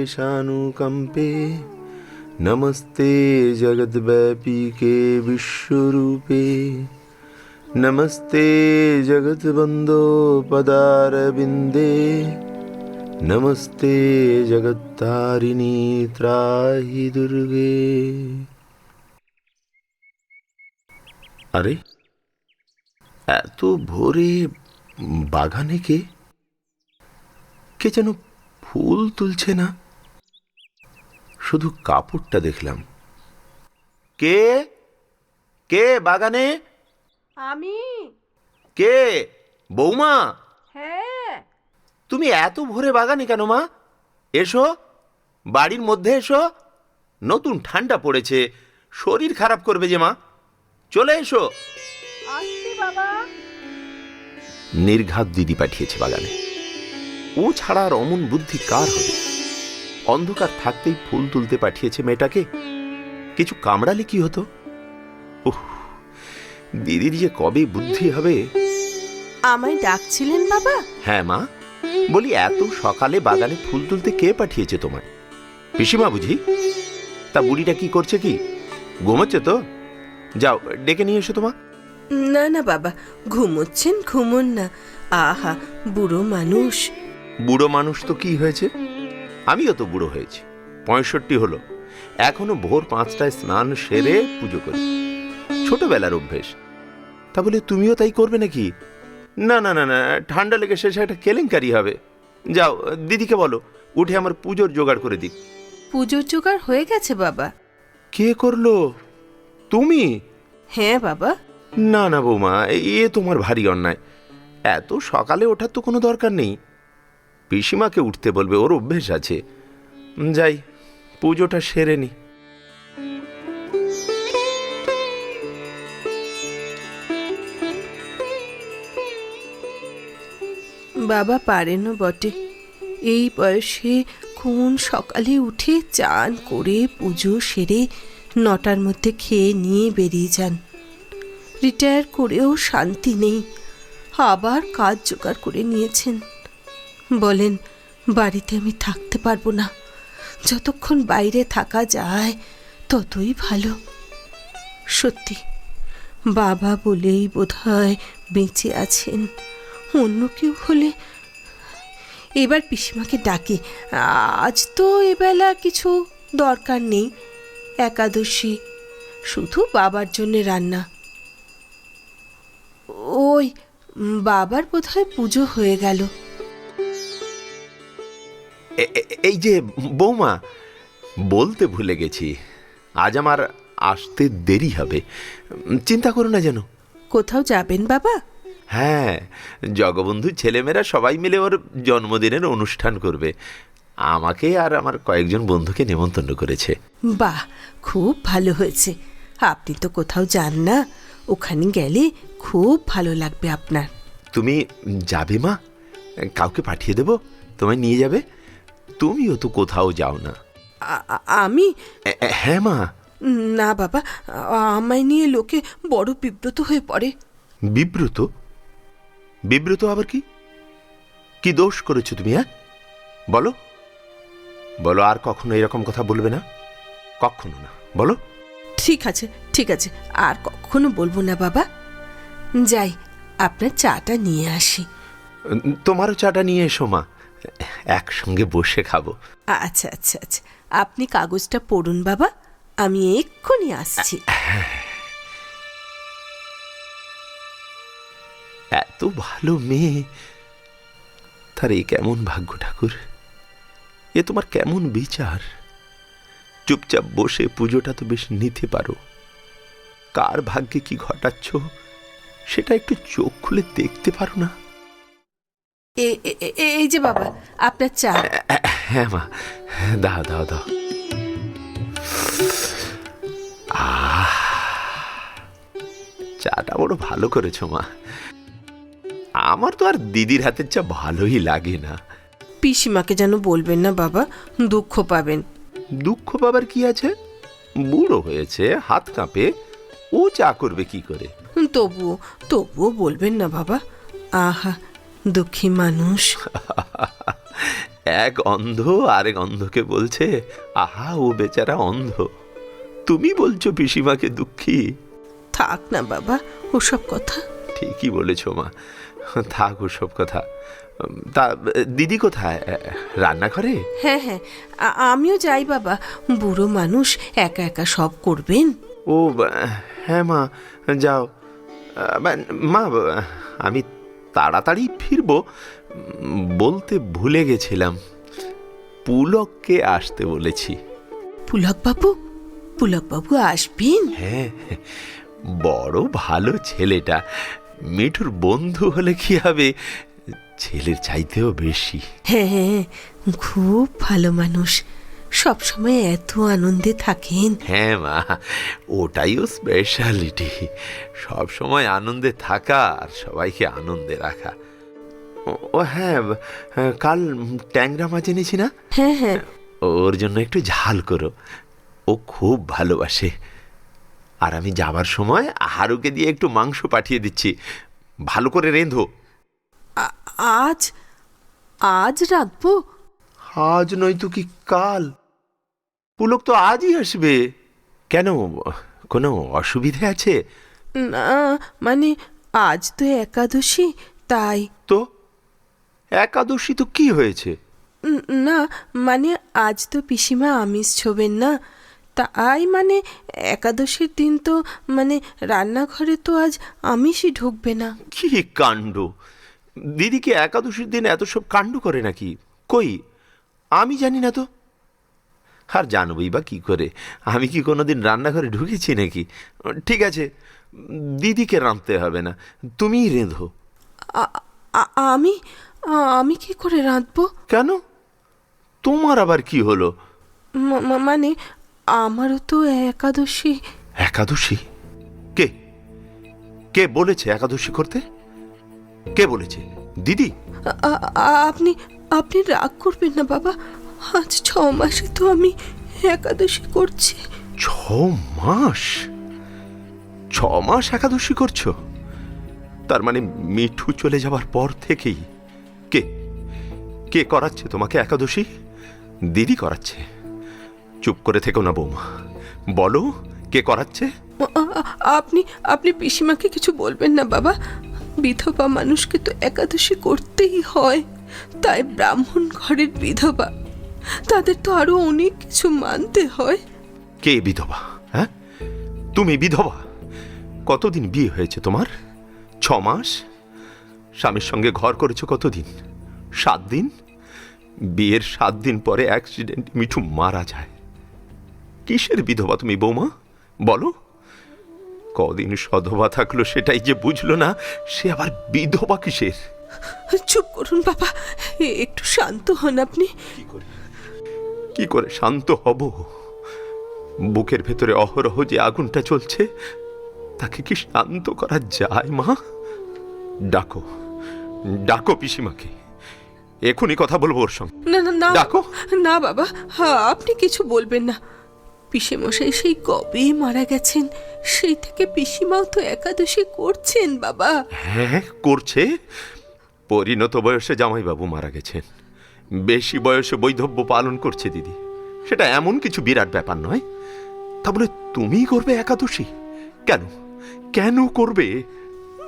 नमस्ते शरण्ये शिवे शानुकम्पे नमस्ते जगद्व्यापिके विश्वरूपे नमस्ते जगद्बन्धो पदारविन्दे नमस्ते जगत्तारिणी त्राहि दुर्गे আরে এত ভোরে বাগানে কে কে যেন ফুল তুলছে না শুধু কাপড়টা দেখলাম। কে? কে বাগানে? আমি। কে? বৌমা? হ্যাঁ। তুমি এত ভোরে বাগানে কেন মা? এসো বাড়ির মধ্যে এসো। নতুন ঠান্ডা পড়েছে শরীর খারাপ করবে যে মা। চলে এসো। আসছি বাবা। নির্ঘাত দিদি পাঠিয়েছে বাগানে। ও ছাড়া আর অমন বুদ্ধি কার হবে? অন্ধকার থাকতেই ফুল তুলতে পাঠিয়েছে মেয়েটাকে। কিছু কামড়ালে কি হতো? উহ দিদির যে কবে বুদ্ধি হবে? আমায় ডাকছিলেন বাবা? হ্যাঁ মা বলি এত সকালে বাগানে ফুল তুলতে কে পাঠিয়েছে তোমায়? পিসিমা বুঝি? তা বুড়িটা কি করছে কি? ঘুমোচ্ছে তো? যাও ডেকে নিয়ে এসো তোমা না না বাবা ঘুমোচ্ছেন ঘুমোন না। আহা বুড়ো মানুষ। বুড়ো মানুষ তো কি হয়েছে? আমিও তো বুড়ো হয়েছি। পঁয়ষট্টি হলো। এখনও ভোর পাঁচটায় স্নান সেরে পুজো করি। ছোটবেলার অভ্যেস। তা বলে তুমিও তাই করবে নাকি? না না না না ঠান্ডা লেগে শেষে একটা কেলেঙ্কারি হবে। যাও দিদিকে বলো উঠে আমার পুজোর জোগাড় করে দিক। পুজোর জোগাড় হয়ে গেছে বাবা। কে করল? তুমি? হ্যাঁ বাবা। না না বৌমা এ তোমার ভারী অন্যায়। এত সকালে ওঠার তো কোনো দরকার নেই। পিসিমাকে উঠতে বলবে, ওর অভ্যেস আছে। যাই, পুজোটা সেরে নি। বাবা পারেনও বটে। এই বয়সে কোন সকালে উঠে চান করে পুজো সেরে নটার মধ্যে খেয়ে নিয়ে বেরিয়ে যান। রিটায়ার করেও শান্তি নেই। আবার কাজ জোগাড় করে নিয়েছেন। বলেন, বাড়িতে আমি থাকতে পারব না। যতক্ষণ বাইরে থাকা যায়, ততই ভালো। সত্যি, বাবা বলেই বোধহয় বেঁচে আছেন। অন্য কেউ হলে এবার পিসিমাকে ডাকি। আজ তো এবেলা কিছু দরকার নেই, একাদশী, শুধু বাবার জন্য রান্না। ওই, বাবার বোধহয় পুজো হয়ে গেল। এই যে বৌমা বলতে ভুলে গেছি। আজ আমার আসতে দেরি হবে। চিন্তা করো না যেন। কোথাও যাবেন বাবা? হ্যাঁ জগবন্ধু ছেলেমেয়েরা সবাই মিলে ওর জন্মদিনের অনুষ্ঠান করবে। আমাকে আর আমার কয়েকজন বন্ধুকে নেমন্তন্ন করেছে। বাহ খুব ভালো হয়েছে। আপনি তো কোথাও যান না। ওখানে গেলে খুব ভালো লাগবে আপনার। তুমি যাবে মা? কাউকে পাঠিয়ে দেব? তোমায় নিয়ে যাবে? তুমিও তো কোথাও যাও না। আমি? হ্যাঁ মা। না বাবা আমায় নিয়ে লোকে বড় বিব্রত হয়ে পড়ে। বিব্রত? বিব্রত আবার কি? কি দোষ করেছ তুমি হ্যাঁ? বলো। বলো আর কখনো এরকম কথা বলবে না? কখনো না। বলো। ঠিক আছে ঠিক আছে আর কখনো বলব না বাবা। যাই আপনার চাটা নিয়ে আসি। তোমারও চাটা নিয়ে এসো মা। একসঙ্গে বসে খাব। আচ্ছা আচ্ছা আচ্ছা। আপনি কাগজটা পড়ুন বাবা। আমি এক্ষুনি আসছি। এত ভালো মেয়ে। তার এই কেমন ভাগ্য ঠাকুর? এ তোমার কেমন বিচার? চুপচাপ বসে পুজোটা তো বেশ নিতে পারো। কার ভাগ্যে কি ঘটাচ্ছ সেটা একটু চোখ খুলে দেখতে পারো না? এই যে বাবা আপনার চা। হ্যাঁ মা দাও দাও দাও। চাটা বড় ভালো করেছ মা। আমার তো আর দিদির হাতের চা ভালোই লাগে না। পিসিমাকে যেন বলবেন না বাবা দুঃখ পাবেন। দুঃখ পাবার কি আছে? বুড়ো হয়েছে হাত কাঁপে ও চা করবে কি করে? তবুও তবুও বলবেন না বাবা। আহা দুঃখী মানুষ। এক অন্ধ আরেক অন্ধকে বলছে আহা ও বেচারা অন্ধ। তুমি বলছো পিসিমাকে দুঃখী? থাক না বাবা ওসব কথা। ঠিকই বলেছ মা। থাক ওসব কথা। তা দিদি কোথায়? রান্নাঘরে? হ্যাঁ হ্যাঁ। আমিও যাই বাবা। বুড়ো মানুষ একা একা সব করবেন। ও হ্যাঁ মা যাও। মা আমি তাড়াতাড়ি ফিরবো বলতে ভুলে গেছিলাম। পুলককে আসতে বলেছি। পুলক বাবু পুলক বাবু আসবেন? হ্যাঁ বড় ভালো ছেলেটা। মিঠুর বন্ধু হলে কি হবে? ছেলের চাইতেও বেশি। হ্যাঁ হ্যাঁ খুব ভালো মানুষ। সব সময় এত আনন্দে থাকেন। হ্যাঁ মা ওটাইও স্পেশালিটি সব সময় আনন্দে থাকা আর সবাইকে আনন্দে রাখা। ও- ও হ্যাঁ হ্যাঁ, কাল ট্যাংরা মাছ এনেছি না? হ্যাঁ হ্যাঁ। ওর জন্য একটু ঝাল করো। ও খুব ভালোবাসে। আর আমি যাবার সময় হারুকে দিয়ে একটু মাংস পাঠিয়ে দিচ্ছি। ভালো করে রেঁধো। আজ আজ রাখব আজ নয় তো কি কাল? পুলক তো আজই আসবে। কেন? কোনো অসুবিধে আছে? না মানে আজ তো একাদশী তাই। তো? একাদশী তো কি হয়েছে? না মানে আজ তো পিসিমা আমিষ ছোবেন না। তাই মানে একাদশীর দিন তো মানে রান্নাঘরে তো আজ আমিষই ঢুকবে না। কি কাণ্ড? দিদিকে একাদশীর দিন এত সব কাণ্ড করে নাকি? কই? আমি জানি না তো। আর জানবই বা কী করে? আমি কি কোনো দিন রান্নাঘরে ঢুকেছি নাকি? ঠিক আছে দিদিকে রাঁধতে হবে না তুমিই রেঁধো। আমি আমি কি করে রাঁধবো? কেন? তোমার আবার কি হলো? মানে আমারও তো একাদশী। একাদশী? কে? কে বলেছে একাদশী করতে? কে বলেছে? দিদি? আপনি আপনি রাগ করবেন না বাবা। আজ ছ মাসে তো আমি একাদশী করছি। ছ মাস? ছ মাস একাদশী করছ? তার মানে মিঠু চলে যাবার পর থেকেই। কে? কে করাচ্ছে তোমাকে একাদশী? দিদি করাচ্ছে। চুপ করে থেকো না বৌমা। বলো কে করাচ্ছে? আপনি আপনি পিসিমাকে কিছু বলবেন না বাবা। বিধবা মানুষকে তো একাদশী করতেই হয়। তাই ব্রাহ্মণ ঘরের বিধবা তাদের তো আরও অনেক কিছু মানতে হয়। কে বিধবা হ্যাঁ? তুমি বিধবা? কতদিন বিয়ে হয়েছে তোমার? ছ মাস? স্বামীর সঙ্গে ঘর করেছ কতদিন? সাত দিন? বিয়ের সাত দিন পরে অ্যাক্সিডেন্ট মিঠু মারা যায়। কিসের বিধবা তুমি বৌমা? বলো। কদিন সধবা থাকল সেটাই যে বুঝলো না সে আবার বিধবা কিসের? চুপ করুন বাবা একটু শান্ত হন আপনি। কি করে? কি করে শান্ত হব? বুকের ভেতরে অহরহ যে আগুনটা চলছে তাকে কি শান্ত করা যায় মা? ডাকো ডাকো পিসিমাকে। এখনই কথা বলব ওর সঙ্গে। না না না। ডাকো। না বাবা হ্যাঁ আপনি কিছু বলবেন না। পিসে মশাই সেই কবেই মারা গেছেন সেই থেকে পিসিমাও তো একাদশী করছেন বাবা। হ্যাঁ করছে। পরিণত বয়সে জামাইবাবু মারা গেছেন। বেশি বয়সে বৈধব্য পালন করছে দিদি। সেটা এমন কিছু বিরাট ব্যাপার নয়। তা বলে তুমি করবে একাদশী? কেন? কেন করবে?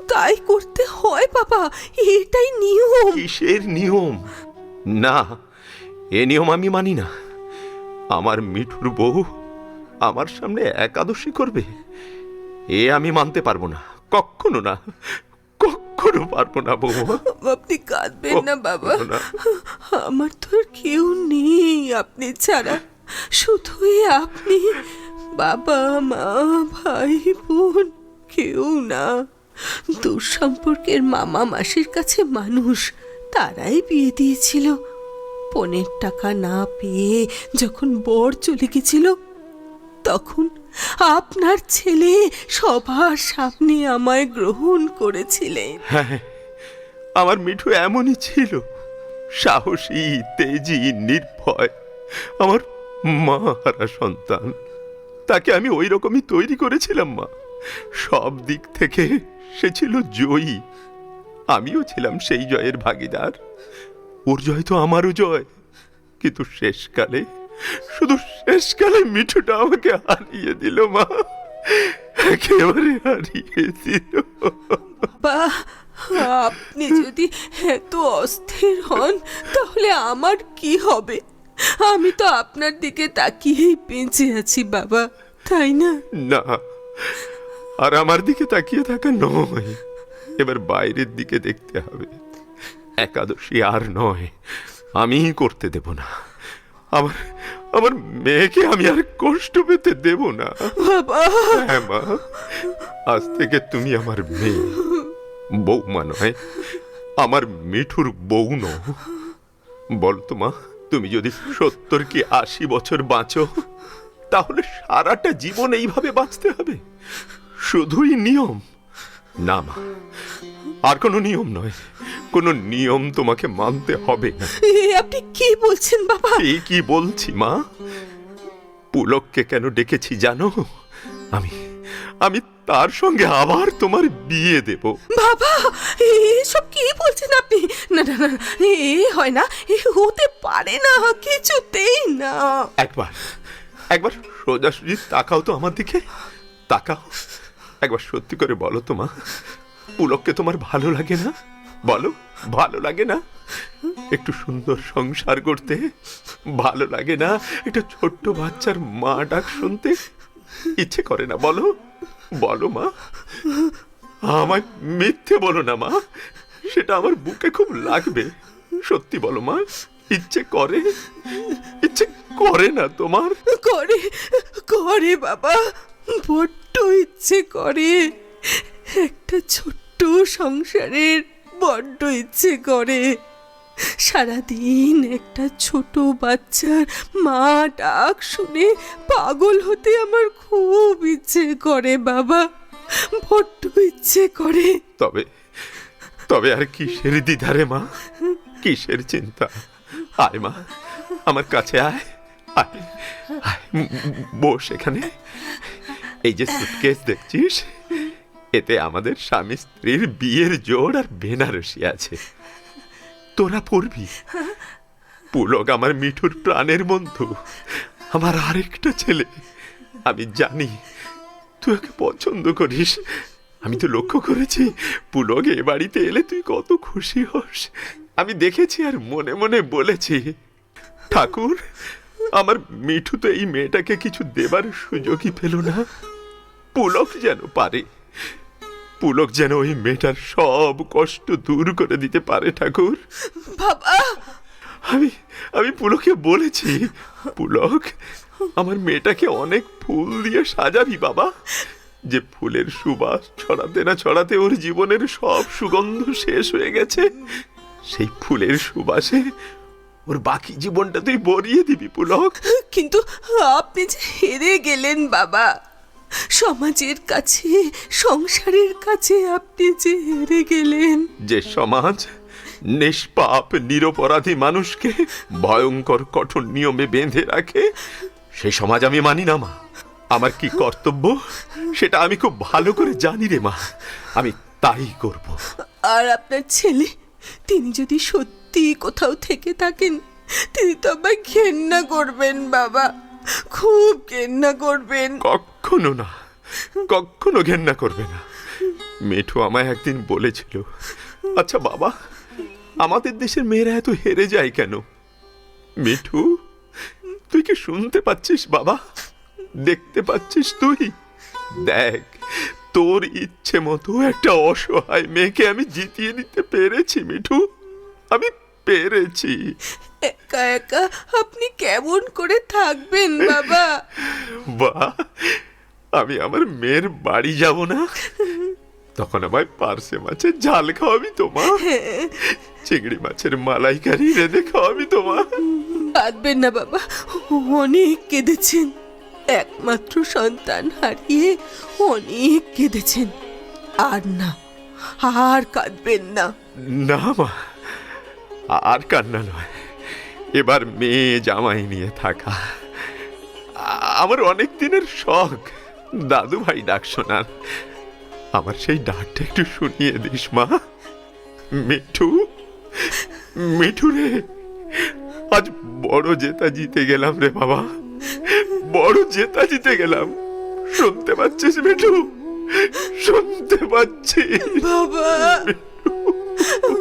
তাই করতে হয় বাবা এটাই নিয়ম। কিসের নিয়ম? না এ নিয়ম আমি মানি না। আমার মিঠুর বউ আমার সামনে একাদশী করবে। এ আমি মানতে পারব না কখনো না। কখনো পারব না বৌমা। আপনি কাঁদবেন না বাবা। আমার তো আর কেউ নেই আপনি ছাড়া। শুধুই আপনি বাবা মা ভাই বোন কেউ না। দূর সম্পর্কের মামা মাসির কাছে মানুষ তারাই বিয়ে দিয়েছিল। পনেরো টাকা না পেয়ে যখন বর চলে গেছিল তখন আপনার ছেলে সবার সামনে আমায় গ্রহণ করেছিলেন। হ্যাঁ আমার মিঠু এমনই ছিল। সাহসী, তেজি, নির্ভয়, আমার মা হারা সন্তান। তাকে আমি ওই রকমই তৈরি করেছিলাম, মা। সব দিক থেকে সে ছিল জয়ী। আমিও ছিলাম সেই জয়ের ভাগিদার। ওর জয় তো আমারও জয়। কিন্তু শেষকালে শুধু শেষকালে মিঠুটা আমাকে হারিয়ে দিল মা। একেবারে হারিয়ে দিল। বা আপনি যদি এত অস্থির হন তাহলে আমার কি হবে? আমি তো আপনার দিকে তাকিয়েই বেঁচে আছি বাবা তাই না? না আর আমার দিকে তাকিয়ে থাকা নয়। এবার বাইরের দিকে দেখতে হবে। একাদশী আর নয় আমি করতে দেব না। আমার আমার মেয়েকে আমি আর কষ্ট পেতে দেব না। হ্যাঁ মা। আজ থেকে তুমি আমার মেয়ে। বৌমা নয় আমার মিঠুর বউ নও। বল তো মা তুমি যদি সত্তর কি আশি বছর বাঁচো তাহলে সারাটা জীবন এইভাবে বাঁচতে হবে। শুধুই নিয়ম। না মা আর কোনো নিয়ম নয়। কোনো নিয়ম তোমাকে মানতে হবে। আপনি কি বলছেন বাবা? এই কি বলছি মা? পুলককে কেন ডেকেছি জানো? আমি আমি তার সঙ্গে আবার তোমার বিয়ে দেব। বাবা এসব কি বলছেন আপনি? না না না এ হয় না এ হতে পারে না কিছুতেই না। একবার একবার সোজাসুজি তাকাও তো আমার দিকে। তাকাও একবার সত্যি করে বলো তো মা পুলককে তোমার ভালো লাগে না? বলো, ভালো লাগে না? একটু সুন্দর সংসার করতে, ভালো লাগে না? একটা ছোট্ট বাচ্চার মা ডাক শুনতে ইচ্ছে করে না, বলো বলো মা। আমায় মিথ্যে বলো না মা, সেটা আমার বুকে খুব লাগবে। সত্যি বলো মা, ইচ্ছে করে ইচ্ছে করে না তোমার? করে করে বাবা, বড্ড ইচ্ছে করে। একটা ছোট্ট সংসারের বড্ড ইচ্ছে করে। সারাদিন একটা ছোট বাচ্চার মা ডাক শুনে পাগল হতে আমার খুব ইচ্ছে করে, বাবা। বড্ড ইচ্ছে করে। তবে তবে আর কিসের দ্বিধারে মা? কিসের চিন্তা? আয় মা, আমার কাছে আয়। আয় বস এখানে। এই যে সুটকেস দেখছিস? এতে আমাদের স্বামী স্ত্রীর বিয়ের জোড় আর বেনারসি আছে। তোরা পড়বি। পুলক আমার মিঠুর প্রাণের বন্ধু। আমার আরেকটা ছেলে। আমি জানি, তুই ওকে পছন্দ করিস। আমি তো লক্ষ্য করেছি, পুলক এ বাড়িতে এলে তুই কত খুশি হস। আমি দেখেছি আর মনে মনে বলেছি, ঠাকুর, আমার মিঠু তো এই মেয়েটাকে কিছু দেবার সুযোগই পেল না। পুলক যেন পারে পুলক যেন ওই মেয়েটার সব কষ্ট দূর করে দিতে পারে ঠাকুর। বাবা! আমি আমি পুলকে বলেছি পুলক আমার মেয়েটাকে অনেক ফুল দিয়ে সাজাবি বাবা। যে ফুলের সুবাস ছড়াতে না ছড়াতে ওর জীবনের সব সুগন্ধ শেষ হয়ে গেছে। সেই ফুলের সুবাসে ওর বাকি জীবনটা তুই বরিয়ে দিবি পুলক। কিন্তু আপনি যে হেরে গেলেন বাবা। সমাজের কাছে সংসারের কাছে আপনি যে হেরে গেলেন। যে সমাজ নিষ্পাপ নিরপরাধী মানুষকে ভয়ঙ্কর কঠোর নিয়মে বেঁধে রাখে সে সমাজ আমি মানি না মা। আমার কি কর্তব্য? সেটা আমি খুব ভালো করে জানি রে মা। আমি তাই করব। আর আপনার ছেলে তিনি যদি সত্যি কোথাও থেকে থাকেন তিনি তো আমায় ঘেন্না করবেন বাবা। খুব ঘেন্না করবেন। কখনো না, কখনো ঘেন্না করবে না। মেঠু আমায় একদিন বলেছিল আচ্ছা বাবা, আমাদের দেশের মেয়েরা এত হেরে যায় কেন? মিঠু, তুই কি শুনতে পাচ্ছিস বাবা? দেখতে পাচ্ছিস তুই? দেখ, তোর ইচ্ছে মতো একটা অসহায় মেয়েকে আমি জিতিয়ে নিতে পেরেছি, মিঠু। আমি পেরেছি। একা একা আপনি কেমন করে থাকবেন বাবা? বা আমি আমার মেয়ের বাড়ি যাব না? তখন আমায় পার্সে মাছের ঝাল খাওয়াবি তোমা চিংড়ি মাছের মালাইকারি রেঁধে খাওয়াবি তোমা কাঁদবেন না বাবা। অনেক কেঁদেছেন। একমাত্র সন্তান হারিয়ে অনেক কেঁদেছেন। আর না আর কাঁদবেন না। না মা। আর কান্না নয়। এবার মেয়ে জামাই নিয়ে থাকা। আমার অনেক দিনের শখ। দাদু ভাই ডাক শোনার আমার সেই ডাকটা একটু শুনিয়ে দিস, মা। মিঠু মিঠু রে। আজ বড় জেতা জিতে গেলাম রে, বাবা। বড় জেতা জিতে গেলাম। শুনতে পাচ্ছিস, মিঠু? শুনতে পাচ্ছিস? বাবা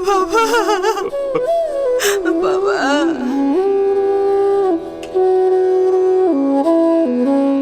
বাবা বাবা।